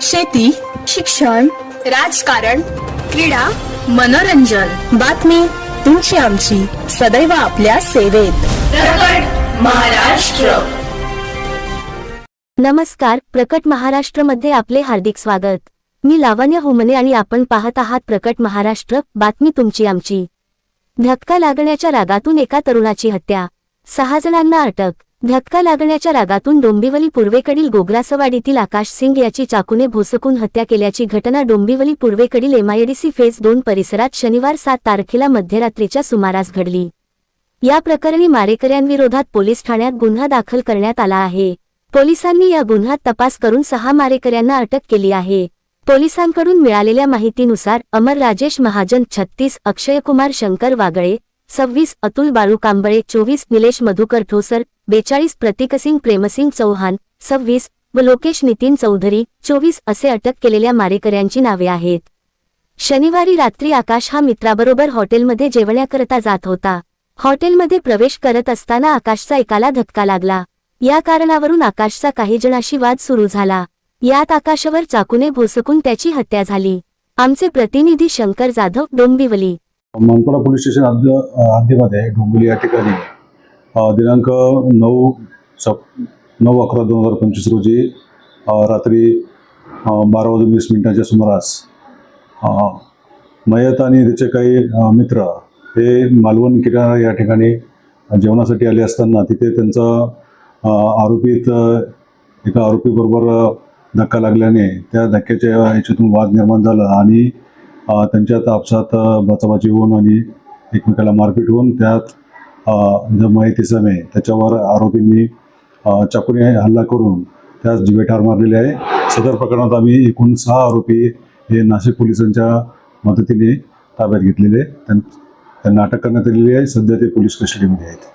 शेती शिक्षण राजकारण क्रीडा मनोरंजन. बातमी तुमची आमची. सदैव आपल्या सेवेत. महाराष्ट्र. नमस्कार प्रकट महाराष्ट्रमध्ये आपले हार्दिक स्वागत. मी लावण्य होमने आणि आपण पाहत आहात प्रकट महाराष्ट्र बातमी तुमची आमची. धक्का लागण्याच्या रागातून एका तरुणाची हत्या. सहा जणांना अटक. धक्का लागण्याच्या रागातून डोंबिवली पूर्वेकडील गोग्रासवाडीतील आकाश सिंग याची चाकूने भोसकून हत्या केल्याची घटना डोंबिवली पूर्वेकडील एमआयडीसी फेज दोन परिसरात शनिवार सात तारखेला मध्यरात्रीच्या सुमारास घडली. या प्रकरणी मारेकऱ्यांविरोधात पोलीस ठाण्यात गुन्हा दाखल करण्यात आला आहे. पोलिसांनी या गुन्ह्यात तपास करून सहा मारेकऱ्यांना अटक केली आहे. पोलिसांकडून मिळालेल्या माहितीनुसार अमर राजेश महाजन छत्तीस अक्षयकुमार शंकर वागळे सव्वीस अतुल बाळू कांबळे चोवीस निलेश मधुकर ठोसर बेचाळीस प्रतीकसिंग प्रेमसिंग चौहान सव्वीस व लोकेश नितीन चौधरी चोवीस असे अटक केलेल्या मारेकऱ्यांची नावे आहेत. शनिवारी रात्री आकाश हा मित्राबरोबर हॉटेलमध्ये जेवण्याकरता जात होता. हॉटेलमध्ये प्रवेश करत असताना आकाशचा एकाला धक्का लागला. या कारणावरून आकाशचा काही जणाशी वाद सुरू झाला. यात आकाशावर चाकूने भोसकून त्याची हत्या झाली. आमचे प्रतिनिधी शंकर जाधव डोंबिवली. मनपाडा पोलीस स्टेशन हद्द हद्दीमध्ये डोंबिवली या ठिकाणी. दिनांक नऊ सप नऊ अकरा दोन हजार पंचवीस रोजी रात्री बारा वाजून वीस मिनिटांच्या सुमारास मयत आणि त्याचे काही मित्र हे मालवण किनारा या ठिकाणी जेवणासाठी आले असताना तिथे त्यांचा आरोपीत एका आरोपीबरोबर धक्का लागल्याने त्या धक्क्याच्या याच्यातून वाद निर्माण झाला आणि त्यांच्यात आपसात अ, बाचाबाची होऊन आणि एकमेकाला मारपीट होऊन त्यात जो माहिती समे त्याच्यावर आरोपींनी चाकूने हल्ला करून त्यास जिवे ठार मारलेले आहे. सदर प्रकरणात आम्ही एकूण सहा आरोपी हे नाशिक पोलिसांच्या मदतीने ताब्यात घेतलेले त्यां- त्यांना अटक करण्यात आलेली आहे. सध्या ते पोलीस कस्टडीमध्ये आहेत.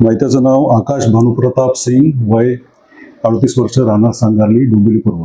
माहित्याचं नाव आकाश भानुप्रताप सिंग वय अडतीस वर्ष राहणार सांगारली डोंबिवली पूर्व